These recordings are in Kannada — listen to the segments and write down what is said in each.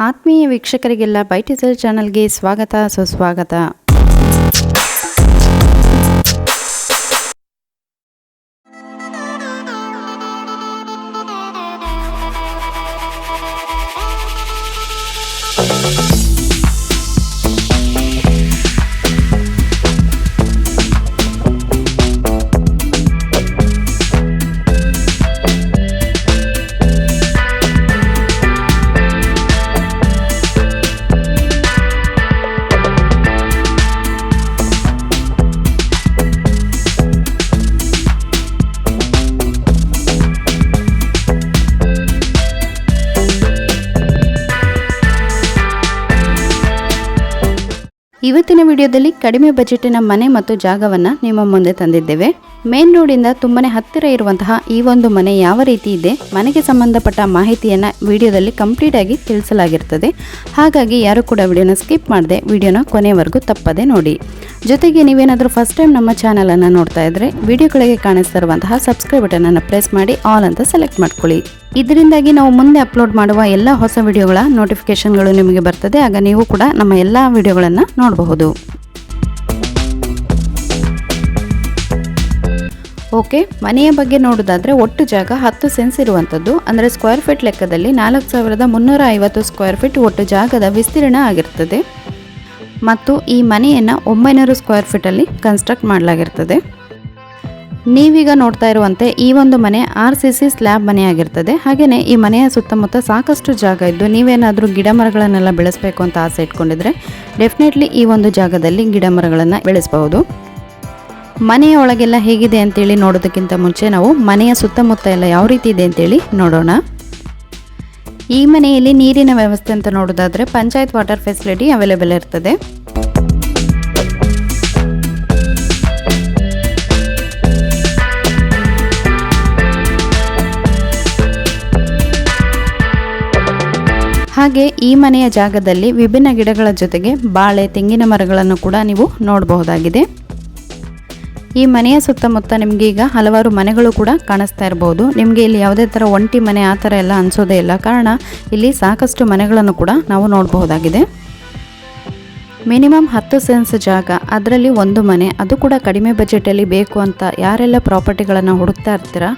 ಆತ್ಮೀಯ ವೀಕ್ಷಕರಿಗೆಲ್ಲ ಬೈಟಿಸಲ್ ಚಾನಲ್ಗೆ ಸ್ವಾಗತ ಸುಸ್ವಾಗತ ಇವತ್ತಿನ ವಿಡಿಯೋದಲ್ಲಿ ಕಡಿಮೆ ಬಜೆಟಿನ ಮನೆ ಮತ್ತು ಜಾಗವನ್ನು ನಿಮ್ಮ ಮುಂದೆ ತಂದಿದ್ದೇವೆ. ಮೇನ್ ರೋಡಿಂದ ತುಂಬನೇ ಹತ್ತಿರ ಇರುವಂತಹ ಈ ಒಂದು ಮನೆ ಯಾವ ರೀತಿ ಇದೆ, ಮನೆಗೆ ಸಂಬಂಧಪಟ್ಟ ಮಾಹಿತಿಯನ್ನು ವಿಡಿಯೋದಲ್ಲಿ ಕಂಪ್ಲೀಟ್ ಆಗಿ ತಿಳಿಸಲಾಗಿರ್ತದೆ. ಹಾಗಾಗಿ ಯಾರು ಕೂಡ ವಿಡಿಯೋನ ಸ್ಕಿಪ್ ಮಾಡದೆ, ವಿಡಿಯೋನ ಕೊನೆವರೆಗೂ ತಪ್ಪದೆ ನೋಡಿ. ಜೊತೆಗೆ ನೀವೇನಾದರೂ ಫಸ್ಟ್ ಟೈಮ್ ನಮ್ಮ ಚಾನಲನ್ನು ನೋಡ್ತಾ ಇದ್ರೆ, ವಿಡಿಯೋಗಳಿಗೆ ಕಾಣಿಸ್ತಿರುವಂತಹ ಸಬ್ಸ್ಕ್ರೈಬ್ ಬಟನನ್ನು ಪ್ರೆಸ್ ಮಾಡಿ ಆಲ್ ಅಂತ ಸೆಲೆಕ್ಟ್ ಮಾಡ್ಕೊಳ್ಳಿ. ಇದರಿಂದಾಗಿ ನಾವು ಮುಂದೆ ಅಪ್ಲೋಡ್ ಮಾಡುವ ಎಲ್ಲ ಹೊಸ ವಿಡಿಯೋಗಳ ನೋಟಿಫಿಕೇಶನ್ಗಳು ನಿಮಗೆ ಬರ್ತದೆ, ಆಗ ನೀವು ಕೂಡ ನಮ್ಮ ಎಲ್ಲ ವಿಡಿಯೋಗಳನ್ನು ನೋಡಬಹುದು. ಓಕೆ, ಮನೆಯ ಬಗ್ಗೆ ನೋಡೋದಾದ್ರೆ ಒಟ್ಟು ಜಾಗ ಹತ್ತು ಸೆನ್ಸ್ ಇರುವಂಥದ್ದು. ಅಂದರೆ ಸ್ಕ್ವೇರ್ ಫೀಟ್ ಲೆಕ್ಕದಲ್ಲಿ ನಾಲ್ಕು ಸಾವಿರದ ಮುನ್ನೂರ ಐವತ್ತು ಸ್ಕ್ವೇರ್ ಫೀಟ್ ಒಟ್ಟು ಜಾಗದ ವಿಸ್ತೀರ್ಣ ಆಗಿರ್ತದೆ. ಮತ್ತು ಈ ಮನೆಯನ್ನು ಒಂಬೈನೂರು ಸ್ಕ್ವೇರ್ ಫೀಟಲ್ಲಿ ಕನ್ಸ್ಟ್ರಕ್ಟ್ ಮಾಡಲಾಗಿರ್ತದೆ. ನೀವೀಗ ನೋಡ್ತಾ ಇರುವಂತೆ ಈ ಒಂದು ಮನೆ ಆರ್ ಸಿ ಸಿ ಸ್ಲ್ಯಾಬ್ ಮನೆಯಾಗಿರ್ತದೆ ಹಾಗೆಯೇ ಈ ಮನೆಯ ಸುತ್ತಮುತ್ತ ಸಾಕಷ್ಟು ಜಾಗ ಇದ್ದು ನೀವೇನಾದರೂ ಗಿಡ ಮರಗಳನ್ನೆಲ್ಲ ಬೆಳೆಸಬೇಕು ಅಂತ ಆಸೆ ಇಟ್ಕೊಂಡಿದ್ರೆ ಡೆಫಿನೆಟ್ಲಿ ಈ ಒಂದು ಜಾಗದಲ್ಲಿ ಗಿಡ ಮರಗಳನ್ನು ಬೆಳೆಸಬಹುದು. ಮನೆಯ ಒಳಗೆಲ್ಲ ಹೇಗಿದೆ ಅಂತೇಳಿ ನೋಡೋದಕ್ಕಿಂತ ಮುಂಚೆ ನಾವು ಮನೆಯ ಸುತ್ತಮುತ್ತ ಎಲ್ಲ ಯಾವ ರೀತಿ ಇದೆ ಅಂತೇಳಿ ನೋಡೋಣ. ಈ ಮನೆಯಲ್ಲಿ ನೀರಿನ ವ್ಯವಸ್ಥೆ ಅಂತ ನೋಡೋದಾದರೆ ಪಂಚಾಯತ್ ವಾಟರ್ ಫೆಸಿಲಿಟಿ ಅವೈಲೇಬಲ್ ಇರ್ತದೆ. ಹಾಗೆ ಈ ಮನೆಯ ಜಾಗದಲ್ಲಿ ವಿಭಿನ್ನ ಗಿಡಗಳ ಜೊತೆಗೆ ಬಾಳೆ, ತೆಂಗಿನ ಮರಗಳನ್ನು ಕೂಡ ನೀವು ನೋಡಬಹುದಾಗಿದೆ. ಈ ಮನೆಯ ಸುತ್ತಮುತ್ತ ನಿಮಗೆ ಈಗ ಹಲವಾರು ಮನೆಗಳು ಕೂಡ ಕಾಣಿಸ್ತಾ ಇರಬಹುದು ನಿಮಗೆ ಇಲ್ಲಿ ಯಾವುದೇ ಥರ ಒಂಟಿ ಮನೆ ಆ ಥರ ಎಲ್ಲ ಅನ್ಸೋದೇ ಇಲ್ಲ. ಕಾರಣ ಇಲ್ಲಿ ಸಾಕಷ್ಟು ಮನೆಗಳನ್ನು ಕೂಡ ನಾವು ನೋಡಬಹುದಾಗಿದೆ. ಮಿನಿಮಮ್ ಹತ್ತು ಸೆನ್ಸ್ ಜಾಗ, ಅದರಲ್ಲಿ ಒಂದು ಮನೆ. ಅದು ಕೂಡ ಕಡಿಮೆ ಬಜೆಟಲ್ಲಿ ಬೇಕು ಅಂತ ಯಾರೆಲ್ಲ ಪ್ರಾಪರ್ಟಿಗಳನ್ನು ಹುಡುಕ್ತಾ ಇರ್ತೀರಾ,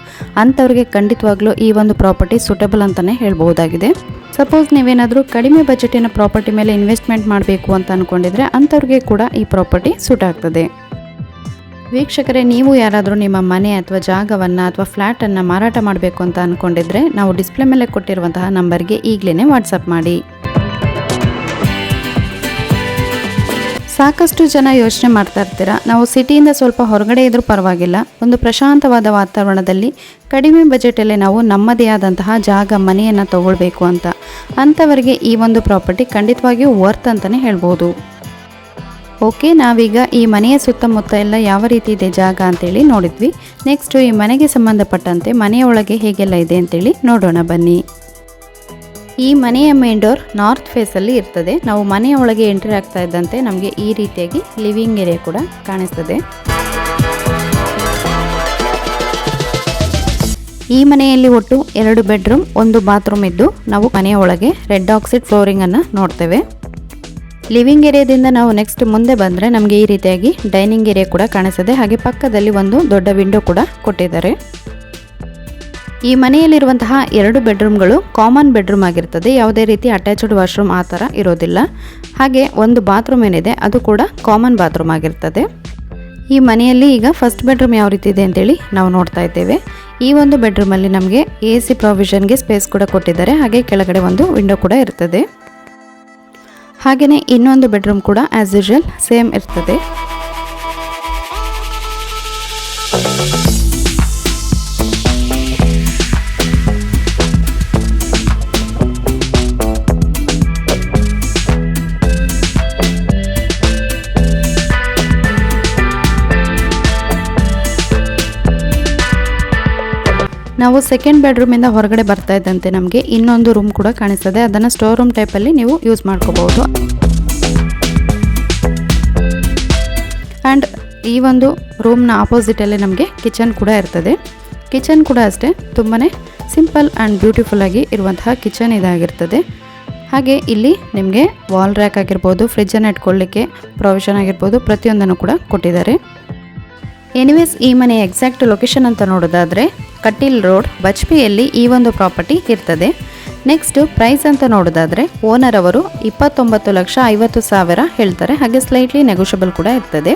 ಅಂಥವ್ರಿಗೆ ಖಂಡಿತವಾಗ್ಲೂ ಈ ಒಂದು ಪ್ರಾಪರ್ಟಿ ಸೂಟಬಲ್ ಅಂತಲೇ ಹೇಳ್ಬಹುದಾಗಿದೆ. ಸಪೋಸ್ ನೀವೇನಾದರೂ ಕಡಿಮೆ ಬಜೆಟಿನ ಪ್ರಾಪರ್ಟಿ ಮೇಲೆ ಇನ್ವೆಸ್ಟ್ಮೆಂಟ್ ಮಾಡಬೇಕು ಅಂತ ಅಂದ್ಕೊಂಡಿದ್ರೆ ಅಂಥವ್ರಿಗೆ ಕೂಡ ಈ ಪ್ರಾಪರ್ಟಿ ಸೂಟ್ ಆಗ್ತದೆ. ವೀಕ್ಷಕರೇ, ನೀವು ಯಾರಾದರೂ ನಿಮ್ಮ ಮನೆ ಅಥವಾ ಜಾಗವನ್ನು ಅಥವಾ ಫ್ಲ್ಯಾಟನ್ನು ಮಾರಾಟ ಮಾಡಬೇಕು ಅಂತ ಅಂದ್ಕೊಂಡಿದ್ರೆ ನಾವು ಡಿಸ್ಪ್ಲೇ ಮೇಲೆ ಕೊಟ್ಟಿರುವಂತಹ ನಂಬರ್ಗೆ ಈಗಲೇ ವಾಟ್ಸಪ್ ಮಾಡಿ. ಸಾಕಷ್ಟು ಜನ ಯೋಚನೆ ಮಾಡ್ತಾ ಇರ್ತೀರಾ? ನಾವು ಸಿಟಿಯಿಂದ ಸ್ವಲ್ಪ ಹೊರಗಡೆ ಇದ್ರೂ ಪರವಾಗಿಲ್ಲ. ಒಂದು ಪ್ರಶಾಂತವಾದ ವಾತಾವರಣದಲ್ಲಿ ಕಡಿಮೆ ಬಜೆಟಲ್ಲೇ ನಾವು ನಮ್ಮದೇ ಆದಂತಹ ಜಾಗ, ಮನೆಯನ್ನು ತಗೊಳ್ಬೇಕು ಅಂತ. ಅಂಥವರಿಗೆ ಈ ಒಂದು ಪ್ರಾಪರ್ಟಿ ಖಂಡಿತವಾಗಿಯೂ ವರ್ತ್ ಅಂತಲೇ ಹೇಳ್ಬೋದು. ಓಕೆ, ನಾವೀಗ ಈ ಮನೆಯ ಸುತ್ತಮುತ್ತ ಎಲ್ಲ ಯಾವ ರೀತಿ ಇದೆ ಜಾಗ ಅಂತೇಳಿ ನೋಡಿದ್ವಿ. ನೆಕ್ಸ್ಟು ಈ ಮನೆಗೆ ಸಂಬಂಧಪಟ್ಟಂತೆ ಮನೆಯ ಒಳಗೆ ಹೇಗೆಲ್ಲ ಇದೆ ಅಂತೇಳಿ ನೋಡೋಣ ಬನ್ನಿ. ಈ ಮನೆಯ ಮೇನ್ ಡೋರ್ ನಾರ್ತ್ ಫೇಸಲ್ಲಿ ಇರ್ತದೆ. ನಾವು ಮನೆಯ ಒಳಗೆ ಎಂಟ್ರಿ ಆಗ್ತಾ ಇದ್ದಂತೆ ನಮಗೆ ಈ ರೀತಿಯಾಗಿ ಲಿವಿಂಗ್ ಏರಿಯಾ ಕೂಡ ಕಾಣಿಸ್ತದೆ. ಈ ಮನೆಯಲ್ಲಿ ಒಟ್ಟು ಎರಡು ಬೆಡ್ರೂಮ್ ಒಂದು ಬಾತ್ರೂಮ್ ಇದ್ದು ನಾವು ಮನೆಯ ಒಳಗೆ ರೆಡ್ ಆಕ್ಸೈಡ್ ಫ್ಲೋರಿಂಗನ್ನು ನೋಡ್ತೇವೆ. ಲಿವಿಂಗ್ ಏರಿಯಾದಿಂದ ನಾವು ನೆಕ್ಸ್ಟ್ ಮುಂದೆ ಬಂದರೆ ನಮಗೆ ಈ ರೀತಿಯಾಗಿ ಡೈನಿಂಗ್ ಏರಿಯಾ ಕೂಡ ಕಾಣಿಸ್ತದೆ ಹಾಗೆ ಪಕ್ಕದಲ್ಲಿ ಒಂದು ದೊಡ್ಡ ವಿಂಡೋ ಕೂಡ ಕೊಟ್ಟಿದ್ದಾರೆ. ಈ ಮನೆಯಲ್ಲಿರುವಂತಹ ಎರಡು ಬೆಡ್ರೂಮ್ಗಳು ಕಾಮನ್ ಬೆಡ್ರೂಮ್ ಆಗಿರ್ತದೆ. ಯಾವುದೇ ರೀತಿ ಅಟ್ಯಾಚ್ಡ್ ವಾಶ್ರೂಮ್ ಆ ಥರ ಇರೋದಿಲ್ಲ. ಹಾಗೆ ಒಂದು ಬಾತ್ರೂಮ್ ಏನಿದೆ, ಅದು ಕೂಡ ಕಾಮನ್ ಬಾತ್ರೂಮ್ ಆಗಿರ್ತದೆ. ಈ ಮನೆಯಲ್ಲಿ ಈಗ ಫಸ್ಟ್ ಬೆಡ್ರೂಮ್ ಯಾವ ರೀತಿ ಇದೆ ಅಂತೇಳಿ ನಾವು ನೋಡ್ತಾ ಇದ್ದೇವೆ. ಈ ಒಂದು ಬೆಡ್ರೂಮಲ್ಲಿ ನಮಗೆ ಎ ಸಿ ಪ್ರಾವಿಷನ್ಗೆ ಸ್ಪೇಸ್ ಕೂಡ ಕೊಟ್ಟಿದ್ದಾರೆ. ಹಾಗೆ ಕೆಳಗಡೆ ಒಂದು ವಿಂಡೋ ಕೂಡ ಇರ್ತದೆ. ಹಾಗೆಯೇ ಇನ್ನೊಂದು ಬೆಡ್ರೂಮ್ ಕೂಡ ಆ್ಯಸ್ ಯೂಶುವಲ್ ಸೇಮ್ ಇರ್ತದೆ. ನಾವು ಸೆಕೆಂಡ್ ಬೆಡ್ರೂಮಿಂದ ಹೊರಗಡೆ ಬರ್ತಾ ಇದ್ದಂತೆ ನಮಗೆ ಇನ್ನೊಂದು ರೂಮ್ ಕೂಡ ಕಾಣಿಸ್ತದೆ. ಅದನ್ನ ಸ್ಟೋರ್ ರೂಮ್ ಟೈಪ್ ಅಲ್ಲಿ ನೀವು ಯೂಸ್ ಮಾಡ್ಕೋಬಹುದು. ಅಂಡ್ ಈ ಒಂದು ರೂಮ್ನ ಆಪೋಸಿಟ್ ಅಲ್ಲಿ ನಮಗೆ ಕಿಚನ್ ಕೂಡ ಇರ್ತದೆ. ಕಿಚನ್ ಕೂಡ ಅಷ್ಟೇ ತುಂಬಾ ಸಿಂಪಲ್ ಅಂಡ್ ಬ್ಯೂಟಿಫುಲ್ ಆಗಿ ಇರುವಂತಹ ಕಿಚನ್ ಇದಾಗಿರ್ತದೆ. ಹಾಗೆ ಇಲ್ಲಿ ನಿಮಗೆ ವಾಲ್ ರ್ಯಾಕ್ ಆಗಿರ್ಬೋದು ಫ್ರಿಜ್ಜನ್ನು ಇಟ್ಕೊಳ್ಳಿಕ್ಕೆ ಪ್ರೊವಿಷನ್ ಆಗಿರ್ಬೋದು, ಪ್ರತಿಯೊಂದನ್ನು ಕೂಡ ಕೊಟ್ಟಿದ್ದಾರೆ. ಎನಿವೇಸ್ ಈ ಮನೆ ಎಕ್ಸಾಕ್ಟ್ ಲೊಕೇಶನ್ ಅಂತ ನೋಡೋದಾದರೆ ಕಟೀಲ್ ರೋಡ್ ಬಜ್ಪಿಯಲ್ಲಿ ಈ ಒಂದು ಪ್ರಾಪರ್ಟಿ ಇರ್ತದೆ. ನೆಕ್ಸ್ಟ್ ಪ್ರೈಸ್ ಅಂತ ನೋಡೋದಾದರೆ ಓನರ್ ಅವರು ಇಪ್ಪತ್ತೊಂಬತ್ತು ಲಕ್ಷ ಐವತ್ತು ಸಾವಿರ ಹೇಳ್ತಾರೆ. ಹಾಗೆ ಸ್ಲೈಟ್ಲಿ ನೆಗೋಷಿಯಬಲ್ ಕೂಡ ಇರ್ತದೆ.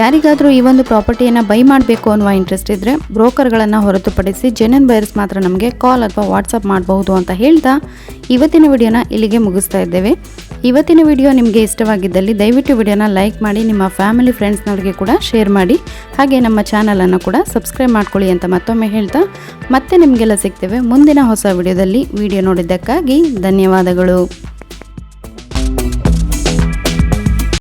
ಯಾರಿಗಾದರೂ ಈ ಒಂದು ಪ್ರಾಪರ್ಟಿಯನ್ನು ಬೈ ಮಾಡಬೇಕು ಅನ್ನುವ ಇಂಟ್ರೆಸ್ಟ್ ಇದ್ದರೆ ಬ್ರೋಕರ್ಗಳನ್ನು ಹೊರತುಪಡಿಸಿ ಜೆನ್ಯನ್ ಬೈರ್ಸ್ ಮಾತ್ರ ನಮಗೆ ಕಾಲ್ ಅಥವಾ ವಾಟ್ಸಪ್ ಮಾಡಬಹುದು ಅಂತ ಹೇಳ್ತಾ ಇವತ್ತಿನ ವಿಡಿಯೋನ ಇಲ್ಲಿಗೆ ಮುಗಿಸ್ತಾ ಇದ್ದೇವೆ. ಇವತ್ತಿನ ವಿಡಿಯೋ ನಿಮಗೆ ಇಷ್ಟವಾಗಿದ್ದಲ್ಲಿ ದಯವಿಟ್ಟು ವಿಡಿಯೋನ ಲೈಕ್ ಮಾಡಿ, ನಿಮ್ಮ ಫ್ಯಾಮಿಲಿ ಫ್ರೆಂಡ್ಸ್ನವ್ರಿಗೆ ಕೂಡ ಶೇರ್ ಮಾಡಿ. ಹಾಗೆ ನಮ್ಮ ಚಾನಲನ್ನು ಕೂಡ ಸಬ್ಸ್ಕ್ರೈಬ್ ಮಾಡ್ಕೊಳ್ಳಿ ಅಂತ ಮತ್ತೊಮ್ಮೆ ಹೇಳ್ತಾ, ಮತ್ತೆ ನಿಮಗೆಲ್ಲ ಸಿಗ್ತೇವೆ ಮುಂದಿನ ಹೊಸ ವಿಡಿಯೋದಲ್ಲಿ. ವಿಡಿಯೋ ನೋಡಿದ್ದಕ್ಕಾಗಿ ಧನ್ಯವಾದಗಳು.